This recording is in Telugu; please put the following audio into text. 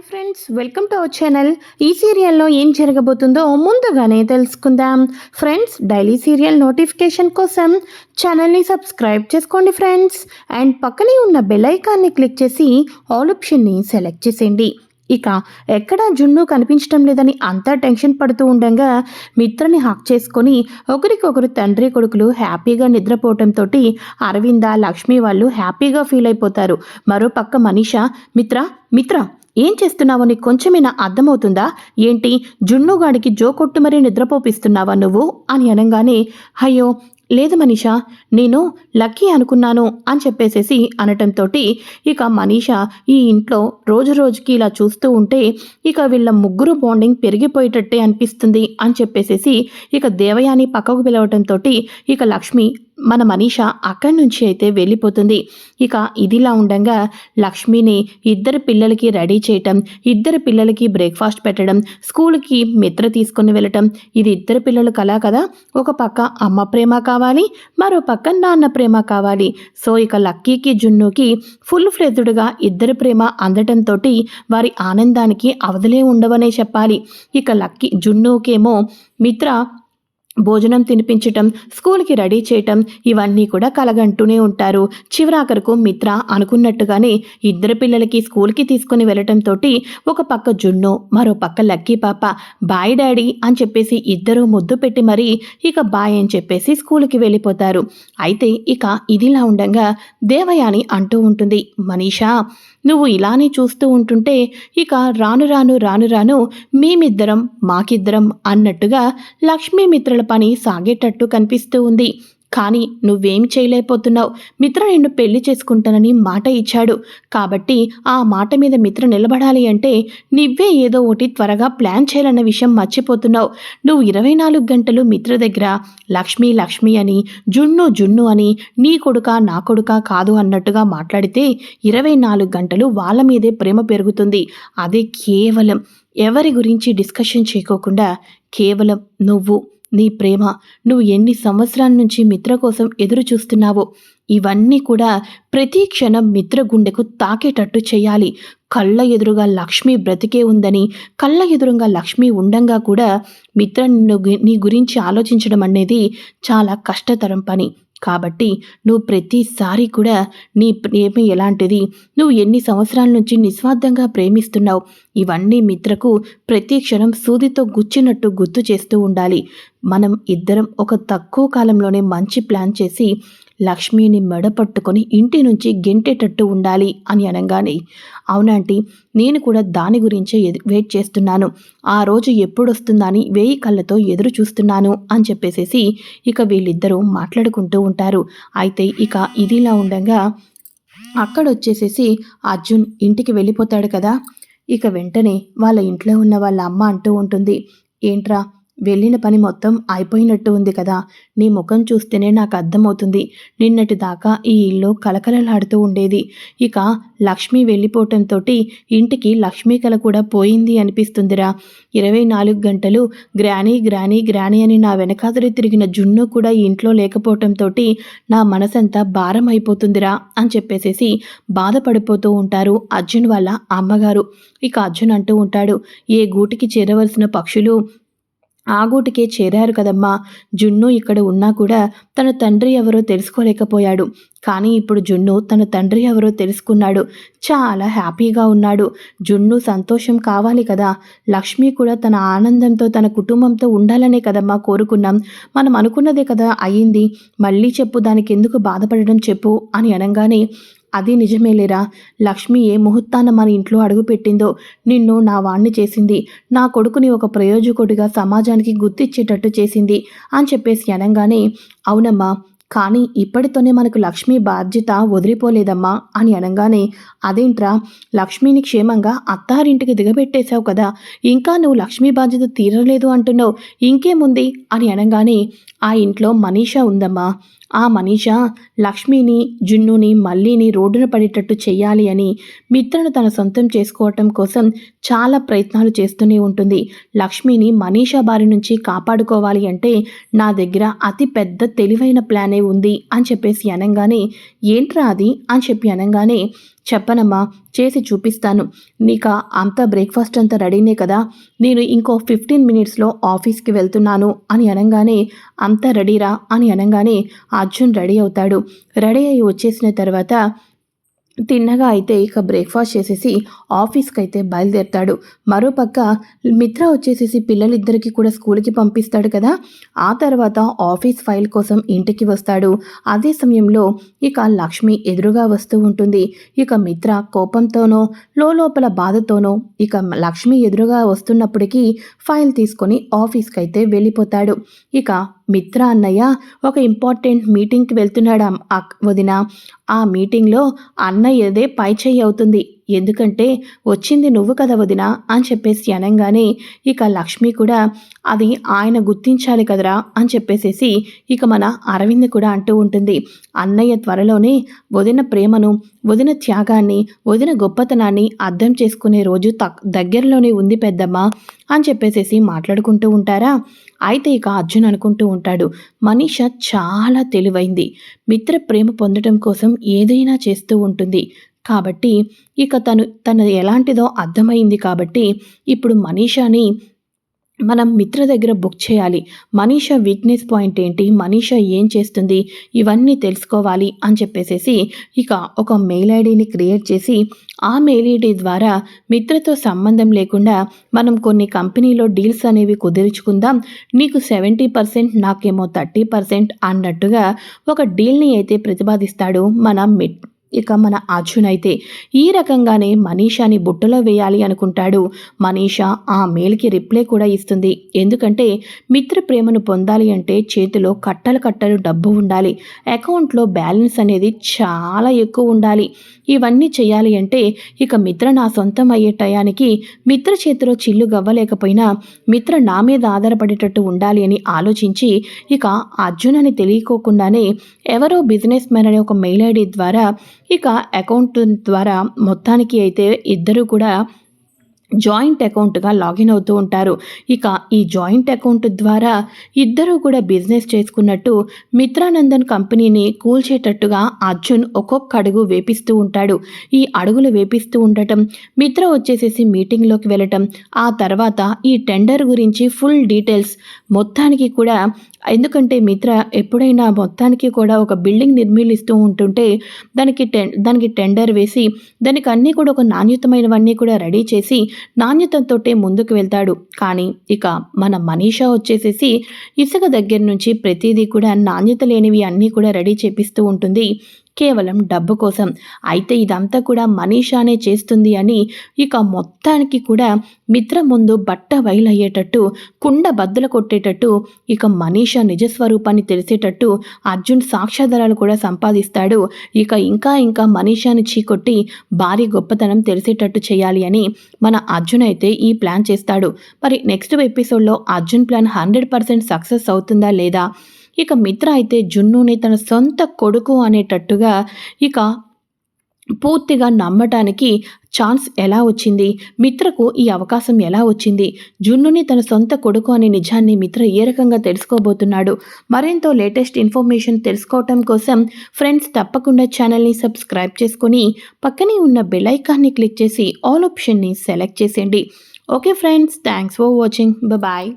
Hi friends welcome to our channel ఈ సీరియల్లో ఏం జరగబోతుందో ముందుగానే తెలుసుకుందాం. ఫ్రెండ్స్ డైలీ సీరియల్ నోటిఫికేషన్ కోసం ఛానల్ని సబ్స్క్రైబ్ చేసుకోండి ఫ్రెండ్స్ అండ్ పక్కనే ఉన్న బెల్ ఐకాన్ని క్లిక్ చేసి ఆల్ ఆప్షన్ని సెలెక్ట్ చేసేయండి. ఇక ఎక్కడ జున్ను కనిపించడం లేదని అంతా టెన్షన్ పడుతూ ఉండగా మిత్రని హాక్ చేసుకొని ఒకరికొకరు తండ్రి కొడుకులు హ్యాపీగా నిద్రపోవటంతో అరవింద లక్ష్మి వాళ్ళు హ్యాపీగా ఫీల్ అయిపోతారు. మరో పక్క మనీష మిత్ర మిత్ర ఏం చేస్తున్నావో నీకు కొంచెమైనా అర్థమవుతుందా? ఏంటి? జున్నుగాడికి జో కొట్టు మరీ నిద్రపోపిస్తున్నావా నువ్వు? అని అనగానే అయ్యో లేదు మనీషా నేను లక్కీ అనుకున్నాను అని చెప్పేసేసి అనటంతో ఇక మనీషా ఈ ఇంట్లో రోజు రోజుకి ఇలా చూస్తూ ఉంటే ఇక వీళ్ళ ముగ్గురు బాండింగ్ పెరిగిపోయేటట్టే అనిపిస్తుంది అని చెప్పేసేసి ఇక దేవయాని పక్కకు పిలవటంతో ఇక లక్ష్మి మన మనీష అక్కడి నుంచి అయితే వెళ్ళిపోతుంది. ఇక ఇదిలా ఉండగా లక్ష్మిని ఇద్దరు పిల్లలకి రెడీ చేయటం ఇద్దరు పిల్లలకి బ్రేక్ఫాస్ట్ పెట్టడం స్కూల్కి మిత్ర తీసుకొని వెళ్ళటం. ఇది ఇద్దరు పిల్లలు కలా కదా. ఒక పక్క అమ్మ ప్రేమ కావాలి మరో పక్క నాన్న ప్రేమ కావాలి. సో ఇక లక్కీకి జున్నుకి ఫుల్ ఫ్లెజ్డ్గా ఇద్దరు ప్రేమ అందటంతో వారి ఆనందానికి అవధులే ఉండవనే చెప్పాలి. ఇక లక్కీ జున్నుకేమో మిత్ర భోజనం తినిపించటం స్కూల్కి రెడీ చేయటం ఇవన్నీ కూడా కలగంటూనే ఉంటారు. చివరాఖరుకు మిత్ర అనుకున్నట్టుగానే ఇద్దరు పిల్లలకి స్కూల్కి తీసుకుని వెళ్ళటంతో ఒక పక్క జున్ను మరో పక్క లక్కీ పాప బాయ్ డాడీ అని చెప్పేసి ఇద్దరూ ముద్దు పెట్టి మరీ ఇక బాయ్ అని చెప్పేసి స్కూల్కి వెళ్ళిపోతారు. అయితే ఇక ఇదిలా ఉండగా దేవయాని అంటూ ఉంటుంది మనీషా నువ్వు ఇలానే చూస్తూ ఉంటుంటే ఇక రాను రాను రాను రాను మేమిద్దరం మాకిద్దరం అన్నట్టుగా లక్ష్మీ మిత్రుల పని సాగేటట్టు కనిపిస్తూ ఉంది. కానీ నువ్వేం చేయలేకపోతున్నావు. మిత్ర నిన్ను పెళ్ళి చేసుకుంటానని మాట ఇచ్చాడు. కాబట్టి ఆ మాట మీద మిత్ర నిలబడాలి అంటే నువ్వే ఏదో ఒకటి త్వరగా ప్లాన్ చేయాలన్న విషయం మర్చిపోతున్నావు. నువ్వు ఇరవై నాలుగు గంటలు మిత్ర దగ్గర లక్ష్మి లక్ష్మి అని జున్ను జున్ను అని నీ కొడుక నా కొడుక కాదు అన్నట్టుగా మాట్లాడితే ఇరవై నాలుగు గంటలు వాళ్ళ మీదే ప్రేమ పెరుగుతుంది. అదే కేవలం ఎవరి గురించి డిస్కషన్ చేయకోకుండా కేవలం నువ్వు. నీ ప్రేమ నువ్వు ఎన్ని సంవత్సరాల నుంచి మిత్ర కోసం ఎదురు చూస్తున్నావో ఇవన్నీ కూడా ప్రతి క్షణం మిత్ర గుండెకు తాకేటట్టు చేయాలి. కళ్ళ ఎదురుగా లక్ష్మి బ్రతికే ఉందని కళ్ళ ఎదురుగా లక్ష్మి ఉండంగా కూడా మిత్ర నిన్ను గు- నీ గురించి ఆలోచించడం అనేది చాలా కష్టతరం పని. కాబట్టి నువ్వు ప్రతిసారి కూడా నీ ప్రేమ ఎలాంటిది? నువ్వు ఎన్ని సంవత్సరాల నుంచి నిస్వార్థంగా ప్రేమిస్తున్నావు? ఇవన్నీ మిత్రకు ప్రతి క్షణం సూదితో గుచ్చినట్టు గుర్తు చేస్తూ ఉండాలి. మనం ఇద్దరం ఒక తక్కువ కాలంలోనే మంచి ప్లాన్ చేసి లక్ష్మిని మెడపట్టుకొని ఇంటి నుంచి గెంటేటట్టు ఉండాలి అని అనగానే అవునంటీ నేను కూడా దాని గురించే ఎదు- వెయిట్ చేస్తున్నాను. ఆ రోజు ఎప్పుడొస్తుందని వేయి కళ్ళతో ఎదురు చూస్తున్నాను అని చెప్పేసేసి ఇక వీళ్ళిద్దరూ మాట్లాడుకుంటూ ఉంటారు. అయితే ఇక ఇదిలా ఉండగా అక్కడ వచ్చేసేసి అర్జున్ ఇంటికి వెళ్ళిపోతాడు కదా? ఇక వెంటనే వాళ్ళ ఇంట్లో ఉన్న వాళ్ళ అమ్మ అంటూ ఉంటుంది ఏంట్రా వెళ్ళిన పని మొత్తం అయిపోయినట్టు ఉంది కదా. నీ ముఖం చూస్తేనే నాకు అర్థమవుతుంది. నిన్నటి దాకా ఈ ఇల్లు కలకలలాడుతూ ఉండేది. ఇక లక్ష్మి వెళ్ళిపోవటంతో ఇంటికి లక్ష్మీ కల కూడా పోయింది అనిపిస్తుందిరా. ఇరవై నాలుగు గంటలు గ్రానీ గ్రానీ గ్రానీ అని నా వెనకాతలి తిరిగిన జున్ను కూడా ఇంట్లో లేకపోవటంతో నా మనసంతా భారం అయిపోతుందిరా అని చెప్పేసేసి బాధపడిపోతూ ఉంటారు అర్జున్ వాళ్ళ అమ్మగారు. ఇక అర్జున్ అంటూ ఉంటాడు ఏ గూటికి చేరవలసిన పక్షులు ఆగూటికే చేరారు కదమ్మా. జున్ను ఇక్కడ ఉన్నా కూడా తన తండ్రి ఎవరో తెలుసుకోలేకపోయాడు. కానీ ఇప్పుడు జున్ను తన తండ్రి ఎవరో తెలుసుకున్నాడు. చాలా హ్యాపీగా ఉన్నాడు. జున్ను సంతోషం కావాలి కదా. లక్ష్మి కూడా తన ఆనందంతో తన కుటుంబంతో ఉండాలనే కదమ్మా కోరుకున్నాం. మనం అనుకున్నదే కదా అయ్యింది. మళ్ళీ చెప్పు దానికి ఎందుకు బాధపడడం చెప్పు అని అనగానే అది నిజమేలేరా లక్ష్మి ఏ ముహూర్తాన మన ఇంట్లో అడుగుపెట్టిందో నిన్ను నా వాణ్ణి చేసింది. నా కొడుకుని ఒక ప్రయోజకుడిగా సమాజానికి గుర్తిచ్చేటట్టు చేసింది అని చెప్పేసి అనగానే అవునమ్మా కానీ ఇప్పటితోనే మనకు లక్ష్మి బాధ్యత వదిలిపోలేదమ్మా అని అనగానే అదేంట్రా లక్ష్మిని క్షేమంగా అత్తారింటికి దిగబెట్టేశావు కదా ఇంకా నువ్వు లక్ష్మి బాధ్యత తీరలేదు అంటున్నావు ఇంకేముంది అని అనగానే ఆ ఇంట్లో మనీషా ఉందమ్మా. ఆ మనీష లక్ష్మిని జున్నుని మళ్ళీని రోడ్డున పడేటట్టు చేయాలి అని మిత్రను తన సొంతం చేసుకోవటం కోసం చాలా ప్రయత్నాలు చేస్తూనే ఉంటుంది. లక్ష్మిని మనీషా బారి నుంచి కాపాడుకోవాలి అంటే నా దగ్గర అతి పెద్ద తెలివైన ప్లానే ఉంది అని చెప్పేసి అనగానే ఏంట్రా అది? అని చెప్పి అనగానే చెప్పనమ్మా చేసి చూపిస్తాను. నీక అంత బ్రేక్ఫాస్ట్ అంతా రెడీనే కదా నేను ఇంకో ఫిఫ్టీన్ మినిట్స్లో ఆఫీస్కి వెళ్తున్నాను అని అనగానే అంతా రెడీరా అని అనగానే అర్జున్ రెడీ అవుతాడు. రెడీ అయ్యి వచ్చేసిన తర్వాత తిన్నగా అయితే ఇక బ్రేక్ఫాస్ట్ చేసేసి ఆఫీస్కి అయితే బయలుదేరుతాడు. మరోపక్క మిత్ర వచ్చేసేసి పిల్లలిద్దరికీ కూడా స్కూల్కి పంపిస్తాడు కదా. ఆ తర్వాత ఆఫీస్ ఫైల్ కోసం ఇంటికి వస్తాడు. అదే సమయంలో ఇక లక్ష్మి ఎదురుగా వస్తూ ఉంటుంది. ఇక మిత్ర కోపంతోనో లోపల బాధతోనో ఇక లక్ష్మి ఎదురుగా వస్తున్నప్పటికీ ఫైల్ తీసుకొని ఆఫీస్కి అయితే వెళ్ళిపోతాడు. ఇక మిత్ర అన్నయ్య ఒక ఇంపార్టెంట్ మీటింగ్కి వెళ్తున్నాడు. వదిన ఆ మీటింగ్లో అన్నయ్యదే పై చెయ్యి అవుతుంది. ఎందుకంటే వచ్చింది నువ్వు కదా వదిన అని చెప్పేసి అనగానే ఇక లక్ష్మి కూడా అది ఆయన గుర్తించాలి కదరా అని చెప్పేసేసి ఇక మన అరవింద్ కూడా అంటూ ఉంటుంది. అన్నయ్య త్వరలోనే వదిన ప్రేమను వదిన త్యాగాన్ని వదిన గొప్పతనాన్ని అర్థం చేసుకునే రోజు తక్ దగ్గరలోనే ఉంది పెద్దమ్మ. అని చెప్పేసేసి మాట్లాడుకుంటూ ఉంటారా? అయితే ఇక అర్జున్ అనుకుంటూ ఉంటాడు మనీష చాలా తెలివైంది. మిత్ర ప్రేమ పొందడం కోసం ఏదైనా చేస్తూ ఉంటుంది. కాబట్టి ఇక తను తను ఎలాంటిదో అర్థమైంది కాబట్టి ఇప్పుడు మనీషాని మనం మిత్ర దగ్గర బుక్ చేయాలి. మనీష వీక్నెస్ పాయింట్ ఏంటి? మనీష ఏం చేస్తుంది? ఇవన్నీ తెలుసుకోవాలి అని చెప్పేసేసి ఇక ఒక మెయిల్ ఐడిని క్రియేట్ చేసి ఆ మెయిల్ ఐడి ద్వారా మిత్రతో సంబంధం లేకుండా మనం కొన్ని కంపెనీలో డీల్స్ అనేవి కుదుర్చుకుందాం. నీకు సెవెంటీ పర్సెంట్ నాకేమో థర్టీ పర్సెంట్ అన్నట్టుగా ఒక డీల్ని అయితే ప్రతిపాదిస్తాడు మన ఇక మన అర్జున్ అయితే ఈ రకంగానే మనీషాని బుట్టలో వేయాలి అనుకుంటాడు. మనీషా ఆ మేల్కి రిప్లై కూడా ఇస్తుంది. ఎందుకంటే మిత్ర ప్రేమను పొందాలి అంటే చేతిలో కట్టలు కట్టలు డబ్బు ఉండాలి. అకౌంట్లో బ్యాలెన్స్ అనేది చాలా ఎక్కువ ఉండాలి. ఇవన్నీ చేయాలి అంటే ఇక మిత్ర నా సొంతం అయ్యే టయానికి మిత్ర చేతిలో చిల్లు గవ్వలేకపోయినా మిత్ర నా మీద ఆధారపడేటట్టు ఉండాలి అని ఆలోచించి ఇక అర్జున్ అని తెలియకోకుండానే ఎవరో బిజినెస్ మ్యాన్ అనే ఒక మెయిల్ ఐడి ద్వారా ఇక అకౌంట్ ద్వారా మొత్తానికి అయితే ఇద్దరు కూడా జాయింట్ అకౌంట్గా లాగిన్ అవుతూ ఉంటారు. ఇక ఈ జాయింట్ అకౌంట్ ద్వారా ఇద్దరూ కూడా బిజినెస్ చేసుకున్నట్టు మిత్రానందన్ కంపెనీని కూల్చేటట్టుగా అర్జున్ ఒక్కొక్క అడుగు వేపిస్తూ ఉంటాడు. ఈ అడుగులు వేపిస్తూ ఉండటం మిత్ర వచ్చేసేసి మీటింగ్లోకి వెళ్ళటం ఆ తర్వాత ఈ టెండర్ గురించి ఫుల్ డీటెయిల్స్ మొత్తానికి కూడా ఎందుకంటే మిత్ర ఎప్పుడైనా మొత్తానికి కూడా ఒక బిల్డింగ్ నిర్మిలిస్తూ ఉంటుంటే దానికి టెన్ దానికి టెండర్ వేసి దానికి అన్నీ కూడా ఒక నాణ్యతమైనవన్నీ కూడా రెడీ చేసి నాణ్యతతోటే ముందుకు వెళ్తాడు. కానీ ఇక మన మనీషా వచ్చేసేసి ఇసుక దగ్గర నుంచి ప్రతిదీ కూడా నాణ్యత లేనివి అన్నీ కూడా రెడీ చేపిస్తూ ఉంటుంది. కేవలం డబ్బు కోసం. అయితే ఇదంతా కూడా మనీషానే చేస్తుంది అని ఇక మొత్తానికి కూడా మిత్ర ముందు బట్ట వైలయ్యేటట్టు కుండ బద్దలు కొట్టేటట్టు ఇక మనీషా నిజస్వరూపాన్ని తెలిసేటట్టు అర్జున్ సాక్ష్యాధారాలు కూడా సంపాదిస్తాడు. ఇక ఇంకా ఇంకా మనీషాని చీకొట్టి భారీ గొప్పతనం తెలిసేటట్టు చేయాలి అని మన అర్జున్ అయితే ఈ ప్లాన్ చేస్తాడు. మరి నెక్స్ట్ ఎపిసోడ్లో Arjun plan hundred percent success అవుతుందా లేదా? ఇక మిత్ర అయితే జున్నుని తన సొంత కొడుకు అనేటట్టుగా ఇక పూర్తిగా నమ్మటానికి ఛాన్స్ ఎలా వచ్చింది? మిత్రకు ఈ అవకాశం ఎలా వచ్చింది? జున్నుని తన సొంత కొడుకు అనే నిజాన్ని మిత్ర ఏ రకంగా తెలుసుకోబోతున్నాడు? మరెంతో లేటెస్ట్ ఇన్ఫర్మేషన్ తెలుసుకోవటం కోసం ఫ్రెండ్స్ తప్పకుండా ఛానల్ని సబ్స్క్రైబ్ చేసుకొని పక్కనే ఉన్న బెల్ ఐకాన్ని క్లిక్ చేసి ఆల్ ఆప్షన్ని సెలెక్ట్ చేసేయండి. Okay friends thanks for watching. Bye